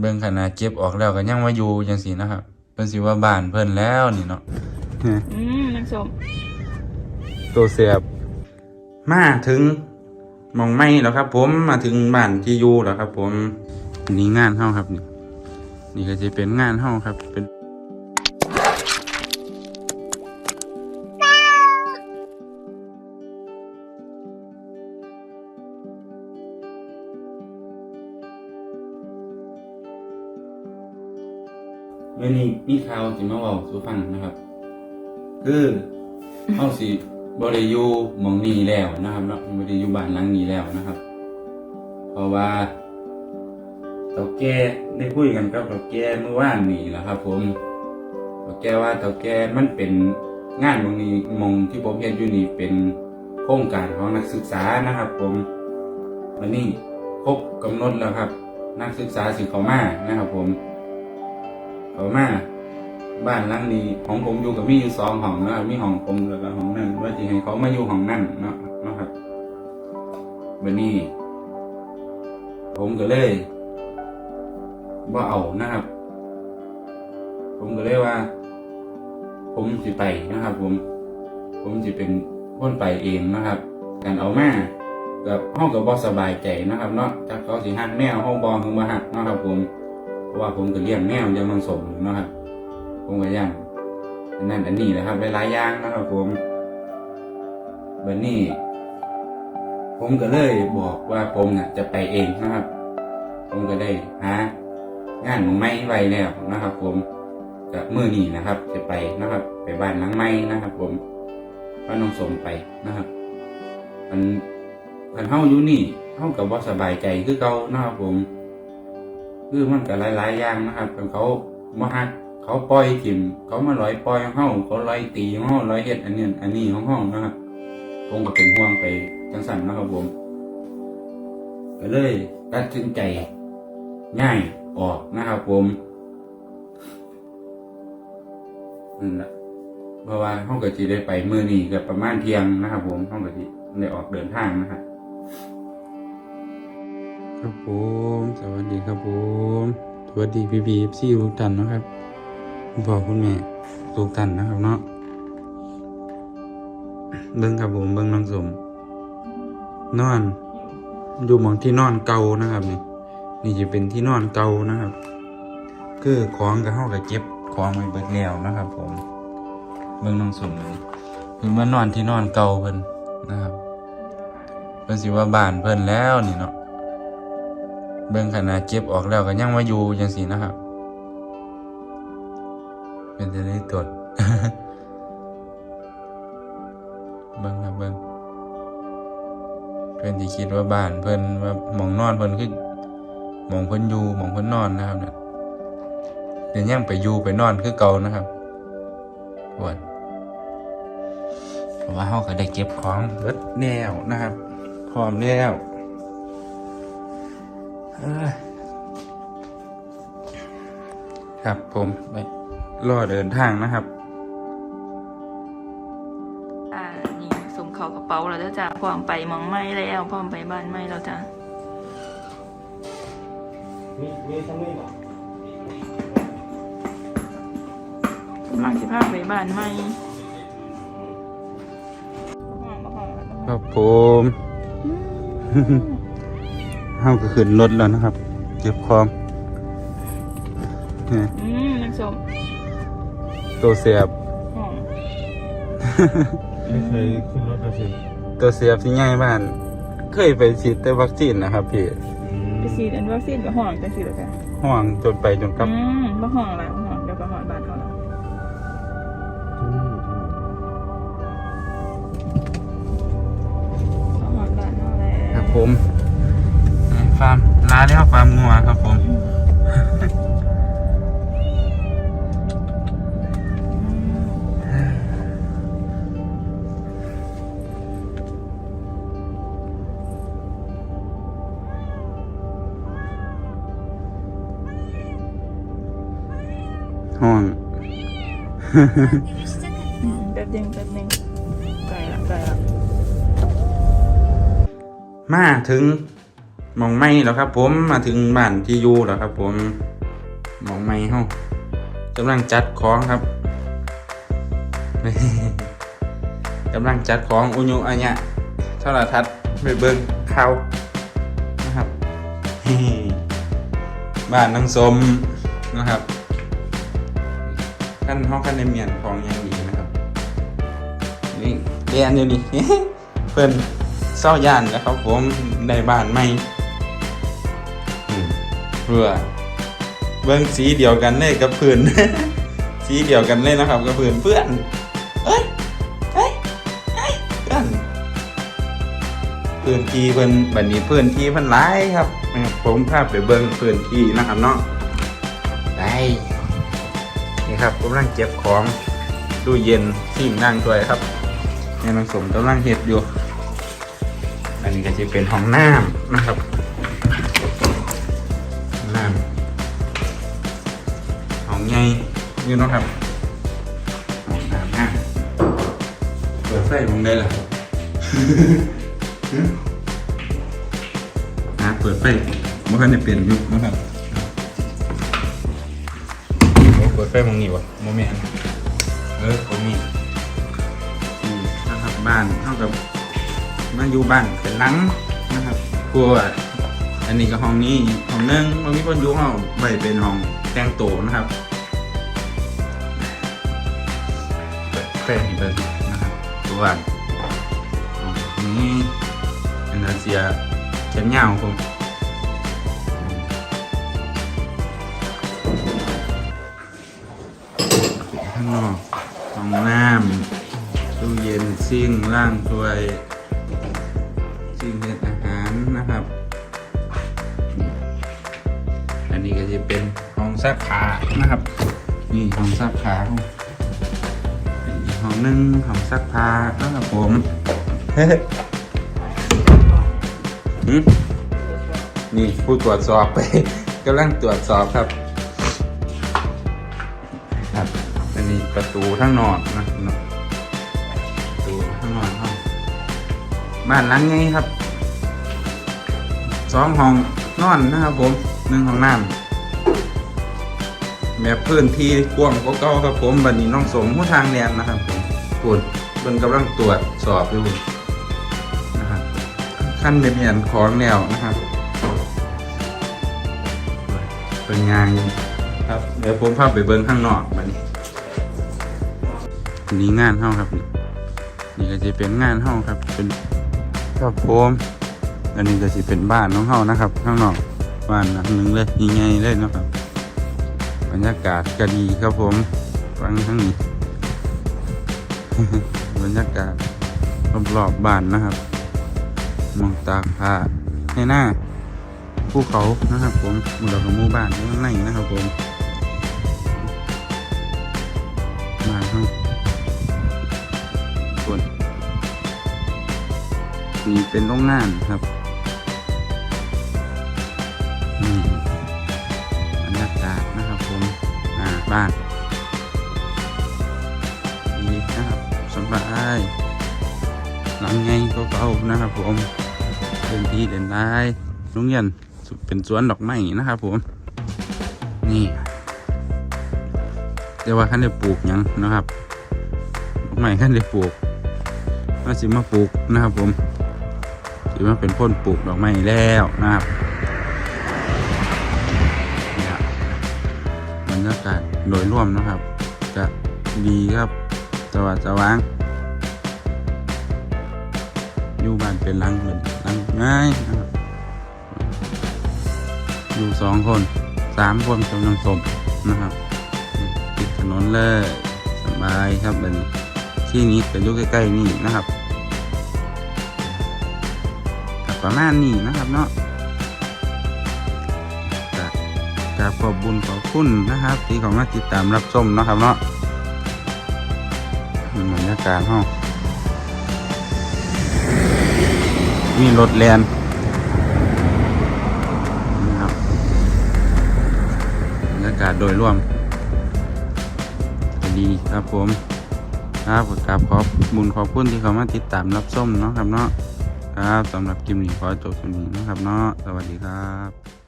เบิ่งขนาดเก็บออกแล้วก็ยังมาอยู่จังซี่นะครับเพิ่นสิว่าบ้านเพิ่นแล้วนี่เนาะอืมน้ำส้มตัวเสียบมาถึงหมองไม่แล้วครับ ผมมาถึงบ้านที่อยู่แล้วครับ ผมอันนี้งานเฮาครับ นี่นี่ก็จะเป็นงานเฮาครับเป็น มื่อนี้มีข่าวสิมาเว้าสู่ฟังนะครับ คือเฮาสิบ่ได้อยู่หมองนี้แล้วนะครับเนาะบ่ได้อยู่บ้านหลังนี้แล้วนะครับ เพราะว่าเต่าแก่ได้คุยกันกับเต่าแก่เมื่อวานนี้แหละครับ ผมเต่าแก่ว่าเต่าแก่มันเป็นงานมองนี้มองที่ผมเห็นอยู่นี่เป็นโครงการของนักศึกษานะครับ ผมวันนี้ครบกำหนดแล้วครับ นักศึกษาสิเขามานะครับ ผม เขามาบ้านหลังนี้ของผมอยู่กับมีอยู่สองห้องนะครับมีห้องผมแล้วก็ห้องนั่นว่าจะให้เขามาอยู่ห้องนั่นเนาะนะครับวันนี้ ผมก็เลยว่าเอานะครับ ผมก็เลยว่า ผมสิไปนะครับ ผม ผมจะเป็นคนไปเองนะครับ การเอามากับห้องกับบอสบายใจนะครับ เนาะจากเขาสิหักแมวห้องบอลคือมาหักนะครับผม เพราะว่าผมก็เลี้ยงแมวยังมันสมนะครับ ผมก็ย่างอันนั่นอันนี้นะครับหลายๆอย่างนะครับ ผมวันนี้ ผมก็เลยบอกว่าผมน่ะ จะไปเองนะครับ ผมก็ได้หางานของไม้ไว้แล้วนะครับ ผมกับมือนี้นะครับ จะไปนะครับ ไปบ้านหลังไม้นะครับ ผมว่าน้องสมไปนะครับมันมันเฮาอยู่นี่เฮากับว่าสบายใจคือเก่านะครับผม คือมันก็หลายๆอย่างนะครับเป็นเขามาฮักเขาปล่อยถิ่มเขามาลอยปล่อยของเฮาเขาลอยตีของเฮาลอยเฮ็ดอันนี้อันนี้ของเฮานะครับผมก็เป็นห่วงไปจังสั่นนะครับผมก็เลยตัดสินใจง่ายออกนะครับผมนั่นแหละเพราะว่าห้องกะจีได้ไปมือนี้กับประมาณเที่ยงนะครับผมห้องกะจีได้ออกเดินทางนะครับ ครับผม สวัสดีครับผม สวัสดีพี่พีซี่ทุกท่านนะครับคุณพ่อคุณแม่ทุกท่านนะครับเนาะเบิ้งครับผมเบิ้งน้องสม นอน อยู่มองที่นอนเก่านะครับ นี่ นี่จะเป็นที่นอนเก่านะครับ คือของกับเฮากับเก็บของไว้เบิดแล้วนะครับ ผม เบิ่งน้องสมเลยเพิ่นมานอนที่นอนเก่าเพิ่นนะครับเพิ่นสิว่าบ้านเพิ่นแล้วนี่เนาะ เบิ่งขนาดเก็บออกแล้วก็ยังมาอยู่จังซี่นะครับ เป็นจะได้ตรวจเบิ่งครับเบิ่งเพื่อนที่คิดว่าบ้านเพื่อนว่ามองนอนเพื่อนคือหมองเพื่อนอยู่มองเพื่อนนอนนะครับเนี่ยเดี๋ยวยังไปอยู่ไปนอนคือเก่านะครับปวดเพราะว่าเขาก็ได้เก็บของเบิดแนวนะครับ พร้อมแล้ว ครับผมไปรอเดินทางนะครับ อ่า นี่สมเขากระเป๋าแล้วเด้อจ้ะพร้อมไปหมองไม้แล้วพร้อมไปบ้านไม้แล้วจ้ะมีมีทั้งนี้บ่กำลังสิพาไปบ้านไม้ห้องบ่ห้องแล้วบ่ห้องครับผม เฮาก็ขึ้นรถแล้วนะครับ เก็บของนี่อืมน้ำส้มตัวเสียบห้องไม่เคยขึ้นรถมาสิตัวเสียบที่ง่ายบ้าน เคยไปฉีดแต่วัคซีนนะครับพี่ไปฉีดอันวัคซีนกับห้องจังซี่แล้วจ้ะห่วงจนไปจนกลับ อืมบ่ห้องละบ่ห้องเดี๋ยวก็ฮอดบ้านเขาแล้วเขาฮอดบ้านเขาแล้วครับผม ฟาร์มลาแล้วฟาร์มงัวครับผมห้องอืมแป๊บเดียวแป๊บหนึงไกลละไกลละมาถึง มองไม่แล้วครับ ผมมาถึงบ้านที่อยู่แล้วครับ ผมมองไม่เฮากำลังจัดของครับกำลังจัดของอุญุอัญญะโทรทัศน์ไปเบิ่งข่านะครับบ้านนังสมนะครับขั้นห้องขั้นในเมียนของอยังดีนะครับนี่เรียนอยู่นี่เพิ่นเศร้าย่านแล้วครับผมในบ้านใหม่ เพื่อเบิ่งสีเดียวกันเลยกับเพื่อนสีเดียวกันเลยนะครับกับเพื่อนเพื่อนเอ้ยเอ้ยเอ้ยเพื่อนพื้นที่เพิ่นบัดนี้พื้นที่เพิ่นหลายครับผมพาไปเบิ่งพื้นที่นะครับเนาะไปนี่ครับกำลังเก็บของตู้เย็นซิ่นั่งด้วยครับแม่นางสมกำลังเฮ็ดอยู่ อันนี้ก็จะเป็นห้องน้ำนะครับำห้องใหญ่อยู่เนาะครับห้องน้ำน้ำเปิดไฟลงได้เหรออะเปิดไฟเมื่อคืนได้เปลี่ยนยุคนะครับโอ้เปิดไฟมองนี่วะโมเมนต์เออผมมีนี่นะครับบ้านเท่ากับมาอยู่บ้านเป็นหลังนะครับกลัวอันนี้ก็ห้องนี้ห้องหนึงมันมีคนอยู่ห้องไว้เป็นห้องแต่งโตวนะครับ เปิดแฟนเบิร์นะครับตัวห้นี้เป็นอาเซียแขนยาวของผมข้างนอกห้องน้ำตู้เย็นซิ่งล่างถ้วยซิ่งเฮ็ดอาหารนะครับ อันนี้ก็จะเป็นห้องซักผ้านะครับ นี่ห้องซักผ้าของ ห้องหนึ่งห้องซักผ้านะครับผมนี่ผู้ตรวจสอบไปกำลังตรวจสอบครับ ครับอันนี้ประตูทั้งนอกนะประตูทั้งนอกห้องบ้านหลังนี้ครับสองห้องนอนนะครับผมหนึ่งห้องน้ำ แบบพื้นที่กว้างก็เก่าครับผมบันนี้น้องสมผู้ทางแดนนะครับผมปวดเป็นกำลังตรวจสอบอยู่นะครับขั้นในเมียนของแนวนะครับเป็นงานครับเดี๋ยวผมพาไปเบิ้งข้างนอกบันนี้นี่งานเท่าครับ นี่ก็จะเป็นงานเท่าครับ เป็นครับผมอันนี้ก็สิเป็นบ้านน้องเฮานะครับ ข้างนอกบ้านหลังหนึ่งเลยยังไงเลยนะครับ บรรยากาศก็ดีครับผมฟังทั้งนี้ บรรยากาศรอบๆบ้านนะครับ มองตาผ้าให้หน้าภูเขานะครับ ผมหมู่เรากับหมู่บ้านข้างในนะครับ ผมบ้านข้างคนนี่เป็นโรงงานครับบรรยากาศ บ้านนี่นะครับสบายหลังไงก็เก่านะครับผมเป็นที่เด่นได้โรงเรียนเป็นสวนดอกไม้นะครับผม นี่เดี๋ยวว่าขั้นได้ปลูกยังนะครับดอกไม้ขั้นได้ปลูกมาสิมาปลูกนะครับผมถือว่าเป็นพ่นปลูกดอกไม้แล้วนะครับ โดยรวมนะครับจะดีครับสว่างสว่างอยู่บ้านเป็นหลังเหมือนหลังง่ายนะครับอยู่สองคนสามคนกำลังสมนะครับติดถนนเลยสบายครับเป็นที่นี้เป็นอยู่ใกล้ๆนี่นะครับกับประมาณนี้นะครับเนาะ กราบขอบบุญขอบคุณนะครับ ที่เขามาติดตามรับชมนะครับเนาะบรรยากาศห้องมีรถแลนนะครับบรรยากาศโดยรวม ดีครับผมครับก็กราบขอบบุญขอบคุณที่เขามาติดตามรับชมเนาะครับเนาะครับสำหรับคลิปนี้ขอจบตรงนี้นะครับเนาะสวัสดีครับ